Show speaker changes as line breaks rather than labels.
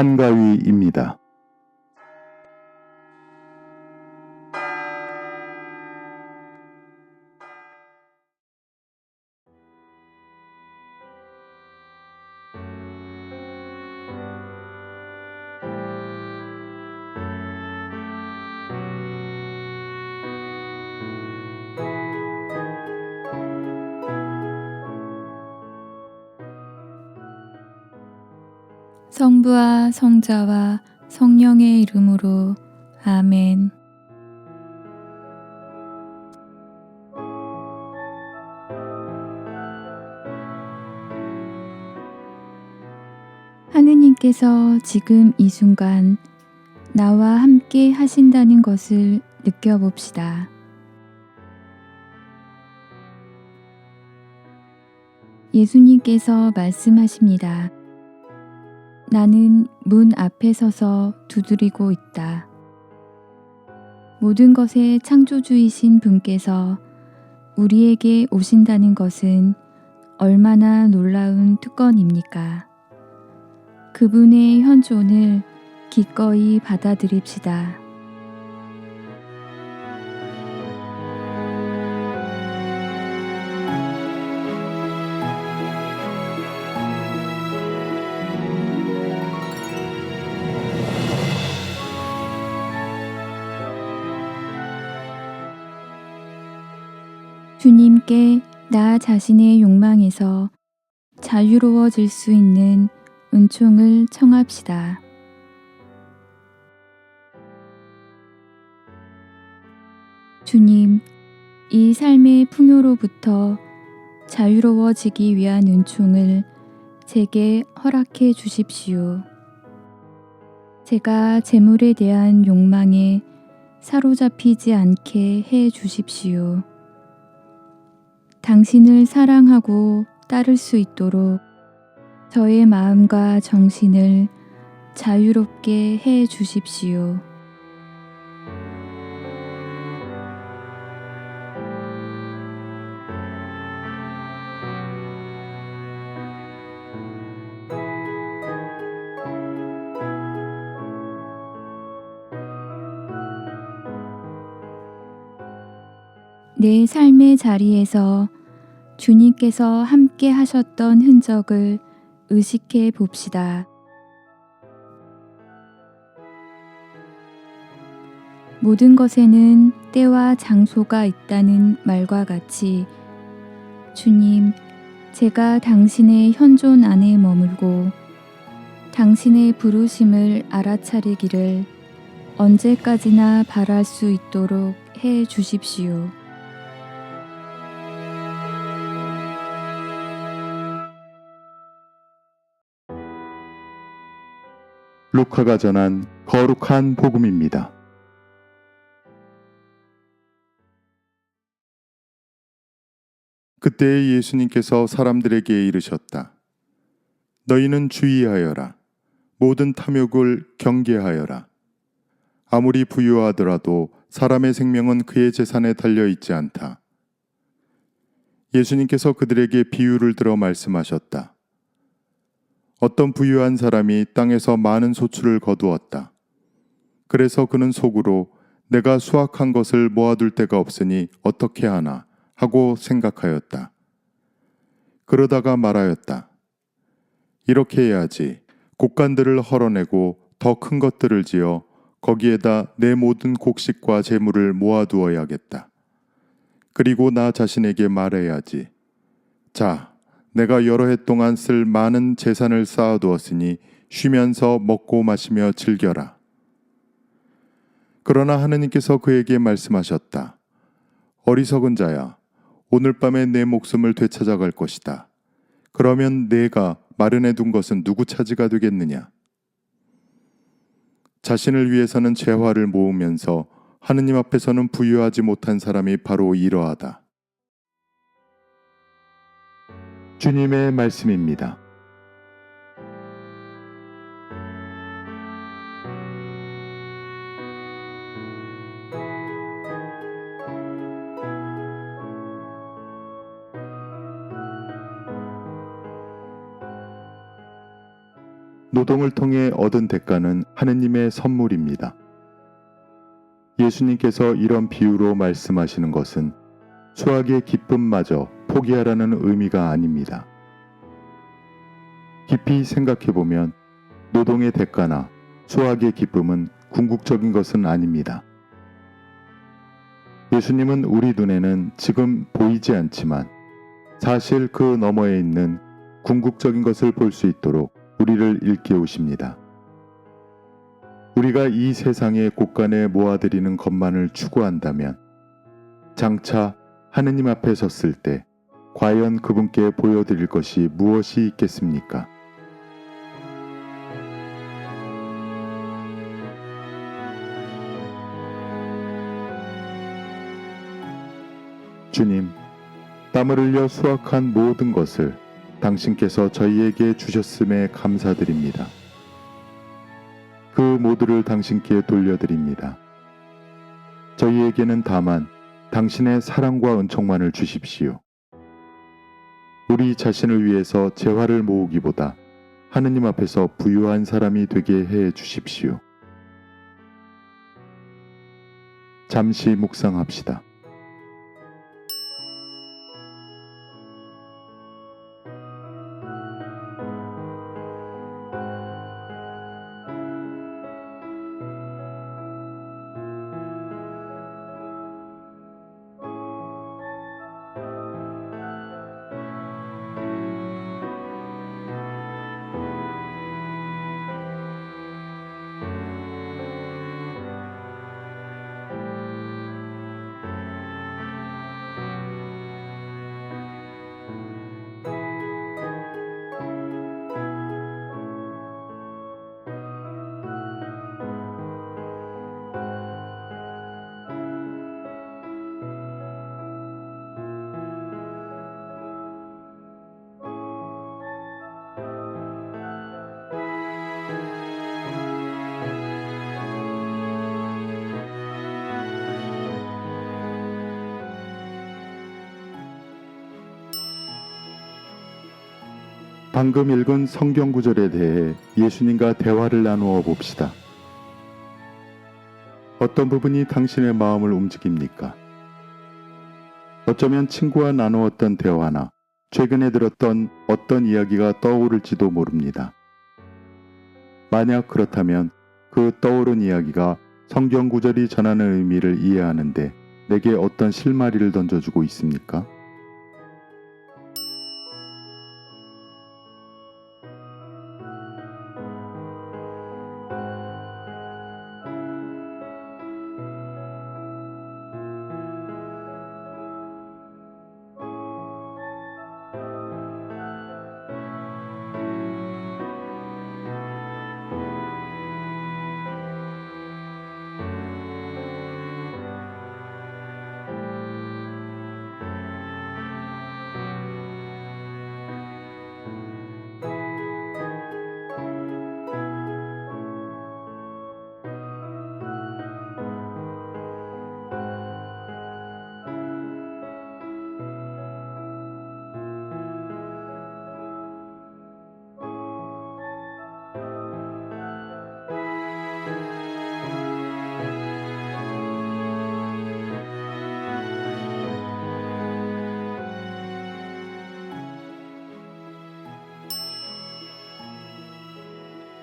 한가위입니다.
성부와 성자와 성령의 이름으로 아멘. 하느님께서 지금 이 순간 나와 함께 하신다는 것을 느껴봅시다. 예수님께서 말씀하십니다. 나는 문 앞에 서서 두드리고 있다. 모든 것의 창조주이신 분께서 우리에게 오신다는 것은 얼마나 놀라운 특권입니까? 그분의 현존을 기꺼이 받아들입시다. 주님께 나 자신의 욕망에서 자유로워질 수 있는 은총을 청합시다. 주님, 이 삶의 풍요로부터 자유로워지기 위한 은총을 제게 허락해 주십시오. 제가 재물에 대한 욕망에 사로잡히지 않게 해 주십시오. 당신을 사랑하고 따를 수 있도록 저의 마음과 정신을 자유롭게 해 주십시오. 내 삶의 자리에서 주님께서 함께 하셨던 흔적을 의식해 봅시다. 모든 것에는 때와 장소가 있다는 말과 같이 주님, 제가 당신의 현존 안에 머물고 당신의 부르심을 알아차리기를 언제까지나 바랄 수 있도록 해 주십시오.
루카가 전한 거룩한 복음입니다. 그때 예수님께서 사람들에게 이르셨다. 너희는 주의하여라. 모든 탐욕을 경계하여라. 아무리 부유하더라도 사람의 생명은 그의 재산에 달려 있지 않다. 예수님께서 그들에게 비유를 들어 말씀하셨다. 어떤 부유한 사람이 땅에서 많은 소출을 거두었다. 그래서 그는 속으로 내가 수확한 것을 모아둘 데가 없으니 어떻게 하나 하고 생각하였다. 그러다가 말하였다. 이렇게 해야지. 곡간들을 헐어내고 더 큰 것들을 지어 거기에다 내 모든 곡식과 재물을 모아두어야겠다. 그리고 나 자신에게 말해야지. 자, 내가 여러 해 동안 쓸 많은 재산을 쌓아두었으니 쉬면서 먹고 마시며 즐겨라. 그러나 하느님께서 그에게 말씀하셨다. 어리석은 자야, 오늘 밤에 내 목숨을 되찾아갈 것이다. 그러면 내가 마련해 둔 것은 누구 차지가 되겠느냐? 자신을 위해서는 재화를 모으면서 하느님 앞에서는 부유하지 못한 사람이 바로 이러하다. 주님의 말씀입니다. 노동을 통해 얻은 대가는 하느님의 선물입니다. 예수님께서 이런 비유로 말씀하시는 것은 수학의 기쁨마저 포기하라는 의미가 아닙니다. 깊이 생각해 보면 노동의 대가나 수학의 기쁨은 궁극적인 것은 아닙니다. 예수님은 우리 눈에는 지금 보이지 않지만 사실 그 너머에 있는 궁극적인 것을 볼 수 있도록 우리를 일깨우십니다. 우리가 이 세상의 곳간에 모아드리는 것만을 추구한다면 장차 하느님 앞에 섰을 때 과연 그분께 보여드릴 것이 무엇이 있겠습니까? 주님, 땀을 흘려 수확한 모든 것을 당신께서 저희에게 주셨음에 감사드립니다. 그 모두를 당신께 돌려드립니다. 저희에게는 다만 당신의 사랑과 은총만을 주십시오. 우리 자신을 위해서 재화를 모으기보다 하느님 앞에서 부유한 사람이 되게 해 주십시오. 잠시 묵상합시다. 방금 읽은 성경 구절에 대해 예수님과 대화를 나누어 봅시다. 어떤 부분이 당신의 마음을 움직입니까? 어쩌면 친구와 나누었던 대화나 최근에 들었던 어떤 이야기가 떠오를지도 모릅니다. 만약 그렇다면 그 떠오른 이야기가 성경 구절이 전하는 의미를 이해하는데 내게 어떤 실마리를 던져주고 있습니까?